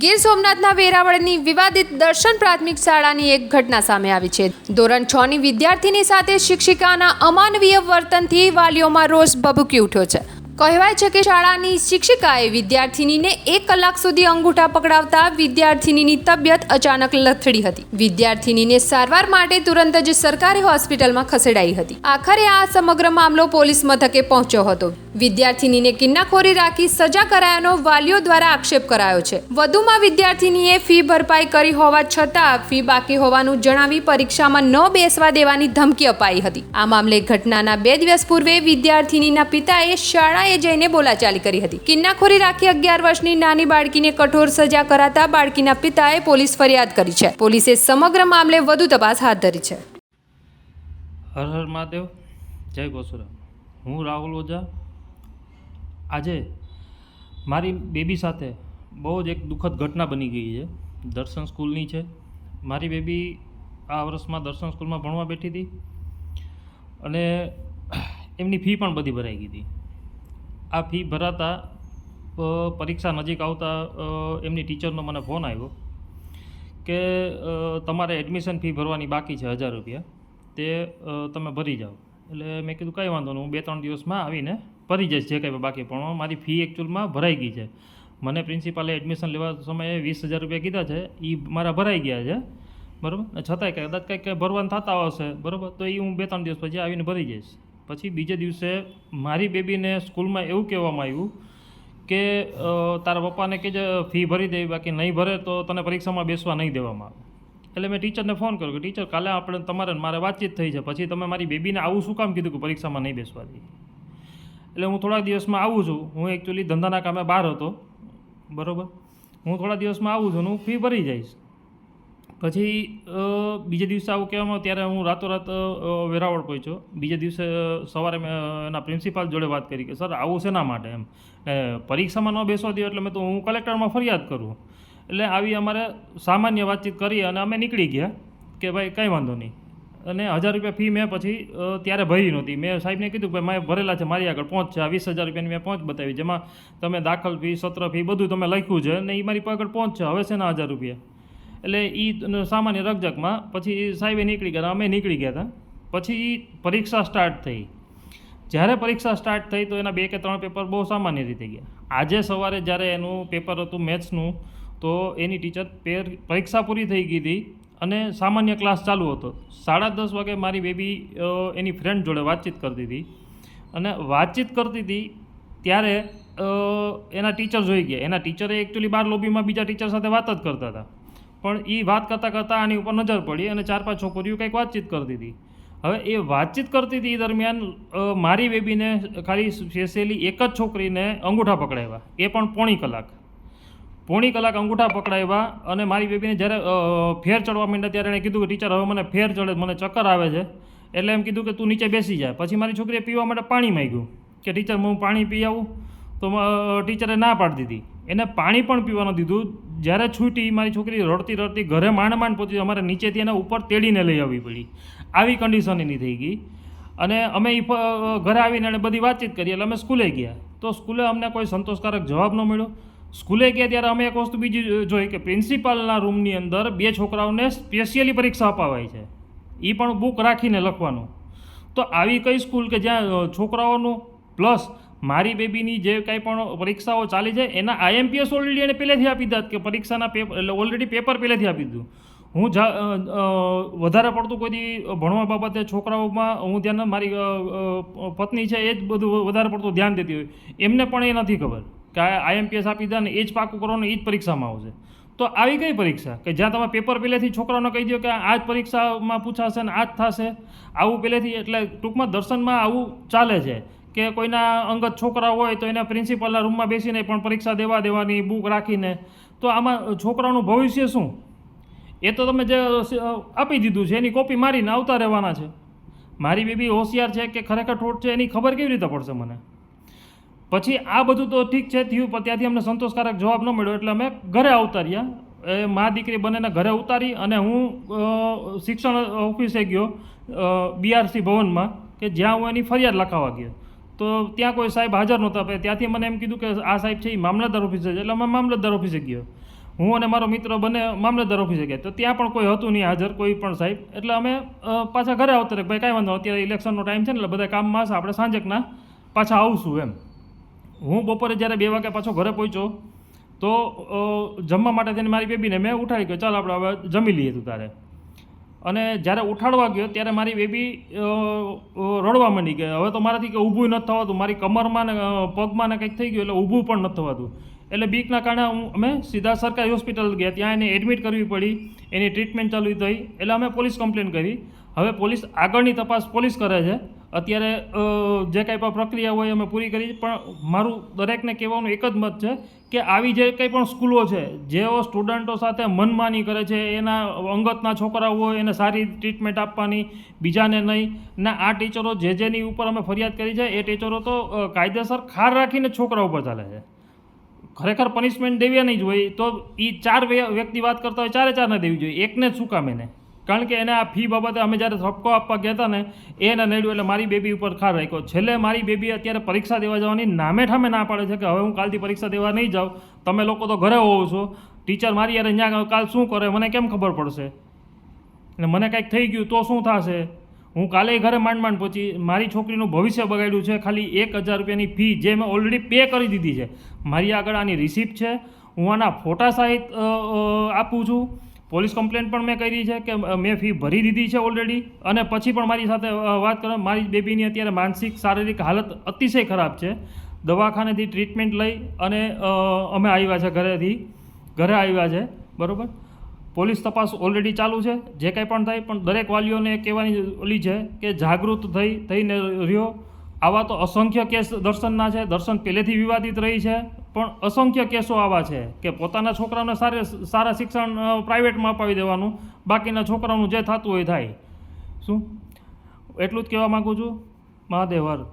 ગીર સોમનાથના વેરાવળની વિવાદિત દર્શન પ્રાથમિક શાળાની એક ઘટના સામે આવી છે. ધોરણ છ ની વિદ્યાર્થીની સાથે શિક્ષિકાના અમાનવીય વર્તનથી વાલીઓમાં રોષ ભભૂકી ઉઠ્યો છે. કહેવાય છે કે શાળાની શિક્ષિકાએ વિદ્યાર્થીનીને એક કલાક સુધી અંગૂઠા પકડાવતા વિદ્યાર્થીનીની તબિયત અચાનક લથડી હતી. વિદ્યાર્થીનીને સારવાર માટે તુરંત જ સરકારી હોસ્પિટલમાં ખસેડાઈ હતી. આખરે આ સમગ્ર મામલો પોલીસ મથકે પહોંચ્યો હતો. વિદ્યાર્થિનીને કિન્નાખોરી રાખી સજા કરાયાનો વાલીઓ દ્વારા આક્ષેપ કરાયો છે. વધુમાં વિદ્યાર્થિનીએ ફી ભરપાઈ કરી હોવા છતાં ફી બાકી હોવાનું જણાવી પરીક્ષામાં ન બેસવા દેવાની ધમકી અપાઈ હતી. આ મામલે ઘટનાના બે દિવસ પૂર્વે વિદ્યાર્થિનીના પિતાએ શાળાએ જઈને બોલાચાલી કરી હતી. કિન્નાખોરી રાખી અગિયાર વર્ષની નાની બાળકીને કઠોર સજા કરાતા બાળકીના પિતાએ પોલીસ ફરિયાદ કરી છે. પોલીસે સમગ્ર મામલે વધુ તપાસ હાથ ધરી છે. હર હર મહાદેવ. જય ગોસુરામ. હું રાહુલ ઓઝા આજે મારી બેબી સાથે બહુ જ એક દુઃખદ ઘટના બની ગઈ છે. દર્શન સ્કૂલની છે. મારી બેબી આ વર્ષમાં દર્શન સ્કૂલમાં ભણવા બેઠી હતી અને એમની ફી પણ બધી ભરાઈ ગઈ હતી. આ ફી ભરાતા પરીક્ષા નજીક આવતા એમની ટીચરનો મને ફોન આવ્યો કે તમારે એડમિશન ફી ભરવાની બાકી છે હજાર રૂપિયા. તે તમે ભરી જાઓ. એટલે મેં કીધું, કંઈ વાંધો નહીં, હું બે ત્રણ દિવસમાં આવીને ભરી જઈશ જે કંઈ બાકી પણ મારી ફી એકચ્યુઅલમાં ભરાઈ ગઈ છે. મને પ્રિન્સિપાલે એડમિશન લેવા સમયે વીસ હજાર રૂપિયા કીધા છે એ મારા ભરાઈ ગયા છે, બરાબર? અને છતાંય કદાચ કંઈક કંઈ ભરવાનું થતા હશે, બરાબર? તો એ હું બે ત્રણ દિવસ પછી આવીને ભરી જઈશ. પછી બીજે દિવસે મારી બેબીને સ્કૂલમાં એવું કહેવામાં આવ્યું કે તારા પપ્પાને કે ફી ભરી દેવી બાકી નહીં ભરે તો તને પરીક્ષામાં બેસવા નહીં દેવામાં આવે. એટલે મેં ટીચરને ફોન કર્યો કે ટીચર કાલે આપણે તમારે મારે વાતચીત થઈ છે. પછી તમે મારી બેબીને આવું શું કામ કીધું કે પરીક્ષામાં નહીં બેસવા દે? એટલે હું થોડા દિવસમાં આવું છું. હું એકચ્યુઅલી ધંધાના કામે બહાર હતો. બરાબર? હું થોડા દિવસમાં આવું છું ને હું ફી ભરી જઈશ. પછી બીજે દિવસે આવું કહેવામાં ત્યારે હું રાતોરાત વેરાવળ પહોંચ્યો. બીજે દિવસે સવારે મેં એના પ્રિન્સિપાલ જોડે વાત કરી કે, સર, આવું શેના માટે? એમ. પરીક્ષામાં ન બેસવા દો એટલે મેં તો, હું કલેક્ટરમાં ફરિયાદ કરું. એટલે આવી અમારે સામાન્ય વાતચીત કરી અને અમે નીકળી ગયા કે, ભાઈ, કંઈ વાંધો નહીં. અને હજાર રૂપિયા ફી મેં પછી ત્યારે ભરી નહોતી. મેં સાહેબને કીધું કે મેં ભરેલા છે, મારી આગળ પહોંચ છે. આ વીસ હજાર રૂપિયાની મેં પહોંચ બતાવી. જેમાં તમે દાખલ ફી, સત્ર ફી, બધું તમે લખ્યું છે અને એ મારી આગળ પહોંચ છે. હવે છે ને હજાર રૂપિયા? એટલે એ સામાન્ય રકજકમાં પછી સાહેબે નીકળી ગયા અમે નીકળી ગયા હતા. પછી પરીક્ષા સ્ટાર્ટ થઈ. જ્યારે પરીક્ષા સ્ટાર્ટ થઈ તો એના બે કે ત્રણ પેપર બહુ સામાન્ય રીતે ગયા. આજે સવારે જ્યારે એનું પેપર હતું મેથ્સનું, તો એની ટીચર પેર, પરીક્ષા પૂરી થઈ ગઈ હતી. અને સામાન્ય ક્લાસ ચાલુ હતો. સાડા દસ વાગે મારી બેબી એની ફ્રેન્ડ જોડે વાતચીત કરતી હતી. અને વાતચીત કરતી હતી ત્યારે એના ટીચર જોઈ ગયા. એના ટીચરે એકચ્યુઅલી બાર લોબીમાં બીજા ટીચર સાથે વાત જ કરતા હતા. પણ એ વાત કરતાં કરતાં આની ઉપર નજર પડી અને ચાર પાંચ છોકરીઓ કંઈક વાતચીત કરતી હતી. હવે એ વાતચીત કરતી હતી દરમિયાન મારી બેબીને ખાલી સ્પેશિયલી એક જ છોકરીને અંગૂઠા પકડાવ્યા. એ પણ પોણી કલાક. પોણી કલાક અંગૂઠા પકડાવ્યા અને મારી બેબીને જ્યારે ફેર ચડવા માંડ્યા ત્યારે એણે કીધું કે, ટીચર, હવે મને ફેર ચડે, મને ચક્કર આવે છે. એટલે એમ કીધું કે, તું નીચે બેસી જાય પછી મારી છોકરીએ પીવા માટે પાણી માંગ્યું કે, ટીચર, હું પાણી પી આવું. તો ટીચરે ના પાડી દીધી. એને પાણી પણ પીવાનું દીધું. જ્યારે છૂટી મારી છોકરી રડતી રડતી ઘરે માંડ માંડ પહોંચી, અમારે નીચેથી એને ઉપર તેડીને લઈ આવવી પડી. આવી કન્ડિશન એની થઈ ગઈ. અને અમે એ ઘરે આવીને એણે બધી વાતચીત કરી. એટલે અમે સ્કૂલે ગયા. તો સ્કૂલે અમને કોઈ સંતોષકારક જવાબ ન મળ્યો. સ્કૂલે ગયા ત્યારે અમે એક વસ્તુ બીજી જોઈ કે પ્રિન્સિપાલના રૂમની અંદર બે છોકરાઓને સ્પેશિયલી પરીક્ષા અપાવાય છે. એ પણ બુક રાખીને લખવાનું. તો આવી કઈ સ્કૂલ કે જ્યાં છોકરાઓનું પ્લસ મારી બેબીની જે કંઈ પણ પરીક્ષાઓ ચાલી છે, એના આઈએમપીએસ ઓલરેડી એને પહેલેથી આપી દીધા કે પરીક્ષાના પેપર એટલે ઓલરેડી પેપર પહેલેથી આપી દીધું. હું જા વધારે પડતું કોઈ દી ભણવા બાબતે છોકરાઓમાં હું ધ્યાન મારી પત્ની છે, એ જ બધું વધારે પડતું ધ્યાન દેતી હોય. એમને પણ એ નથી ખબર. કે આઈએમપીએસ આપી દે ને એ જ પાકું કરવાનું, એ જ પરીક્ષામાં આવશે. તો આવી કઈ પરીક્ષા? કે જ્યાં તમે પેપર પહેલેથી છોકરાઓને કહી દો કે આ જ પરીક્ષામાં પૂછાશે ને આ જ થશે? આવું પહેલેથી એટલે ટૂંકમાં દર્શનમાં આવું ચાલે છે. કે કોઈના અંગત છોકરા હોય તો એના પ્રિન્સિપાલના રૂમમાં બેસીને પણ પરીક્ષા દેવા દેવાની બુક રાખીને. તો આમાં છોકરાઓનું ભવિષ્ય શું? એ તો તમે જે આપી દીધું છે, એની કોપી મારીને આવતા રહેવાના છે. મારી બેબી હોશિયાર છે કે ખરેખર ઠોટ છે એની ખબર કેવી રીતે પડશે મને? પછી આ બધું તો ઠીક છે, થયું, પણ ત્યાંથી અમને સંતોષકારક જવાબ ન મળ્યો. એટલે અમે ઘરે આવતા એ મા દીકરી બંનેને ઘરે ઉતારી અને હું શિક્ષણ ઓફિસે ગયો બીઆરસી ભવનમાં, કે જ્યાં હું એની ફરિયાદ લખાવા ગયો. તો ત્યાં કોઈ સાહેબ હાજર નહોતા ત્યાંથી મને એમ કીધું કે આ સાહેબ છે એ મામલતદાર ઓફિસે છે. એટલે અમે મામલતદાર ઓફિસે ગયો. હું અને મારો મિત્ર બંને મામલતદાર ઓફિસે ગયા. તો ત્યાં પણ કોઈ હતું નહીં હાજર, કોઈ પણ સાહેબ. એટલે અમે પાછા ઘરે આવતા ભાઈ કાંઈ વાંધો અત્યારે ઇલેક્શનનો ટાઈમ છે ને, એટલે બધા કામમાં આપણે સાંજકના પાછા આવશું એમ. હું બપોરે જ્યારે બે વાગે પાછો ઘરે પહોંચ્યો, તો જમવા માટે તેને મારી બેબીને મેં ઉઠાડી ગયો, ચાલ આપણે હવે જમી લઈએ તું તારે. અને જ્યારે ઉઠાડવા ગયો, ત્યારે મારી બેબી રડવા માંડી ગઈ. હવે તો મારાથી કે ઊભું નથી થવાતું. મારી કમરમાં ને પગમાં ને કંઈક થઈ ગયું, એટલે ઊભું પણ નથી થવાતું. એટલે બીકના કારણે હું, અમે સીધા સરકારી હોસ્પિટલ ગયા. ત્યાં એને એડમિટ કરવી પડી. એની ટ્રીટમેન્ટ ચાલુ થઈ. એટલે અમે પોલીસ કમ્પ્લેન કરી. હવે પોલીસ આગળની તપાસ પોલીસ કરે છે. અત્યારે જે કાંઈ પણ પ્રક્રિયા હોય અમે પૂરી કરી, પણ મારું દરેકને કહેવાનું એક જ મત છે કે આવી જે કંઈ પણ સ્કૂલો છે, જેઓ સ્ટુડન્ટો સાથે મનમાની કરે છે, એના અંગતના છોકરાઓ હોય, એને સારી ટ્રીટમેન્ટ આપવાની, બીજાને નહીં, ના, આ ટીચરો જે જેની ઉપર અમે ફરિયાદ કરી છે, એ ટીચરો તો કાયદેસર ખાર રાખીને છોકરા ઉપર ચાલે છે. ખરેખર પનિશમેન્ટ દેવી નહીં જ હોય, તો એ ચાર વ્ય- વ્યક્તિ વાત કરતા હોય, ચારે ચારને દેવી જોઈએ, એકને જ શું કામ એને? કારણ કે એને આ ફી બાબતે અમે જ્યારે ઠપકો આપવા ગયા હતા ને એ એને નડ્યું એટલે મારી બેબી ઉપર ખાર રાખ્યો. છેલ્લે મારી બેબી અત્યારે પરીક્ષા દેવા જવાની નામે ઠામે ના પાડે છે કે હવે હું કાલથી પરીક્ષા દેવા નહીં જાઉં. તમે લોકો તો ઘરે હોવ છો. ટીચર મારી યાર અહીંયા કાલ શું કરે? મને કેમ ખબર પડશે? અને મને કાંઈક થઈ ગયું તો શું થશે? હું કાલે ઘરે માંડ માંડ પહોંચી મારી છોકરીનું ભવિષ્ય બગાડ્યું છે. ખાલી એક હજાર રૂપિયાની ફી જે મેં ઓલરેડી પે કરી દીધી છે. મારી આગળ આની રિસિપ્ટ છે. હું આના ફોટા સહિત આપું છું. પોલીસ કમ્પ્લેન પણ મેં કરી છે કે મેં ફી ભરી દીધી છે ઓલરેડી અને પછી પણ મારી સાથે વાત કરો મારી બેબીની અત્યારે માનસિક, શારીરિક હાલત અતિશય ખરાબ છે. દવાખાનેથી ટ્રીટમેન્ટ લઈ અને અમે આવ્યા છે ઘરેથી, ઘરે આવ્યા છે, બરાબર? પોલીસ તપાસ ઓલરેડી ચાલુ છે. જે કંઈ પણ થાય, પણ દરેક વાલીઓને કહેવાની ઓલી છે કે જાગૃત થઈ, થઈને રહ્યો. આવા તો અસંખ્ય કેસ દર્શનના છે. દર્શન પહેલેથી વિવાદિત રહી છે. પણ અસંખ્ય કેસો આવા છે કે પોતાના છોકરાઓને સારે સારા શિક્ષણ પ્રાઇવેટમાં અપાવી દેવાનું, બાકીના છોકરાઓનું જે થતું હોય થાય. શું? એટલું જ કહેવા માગું છું. મહાદેવ હર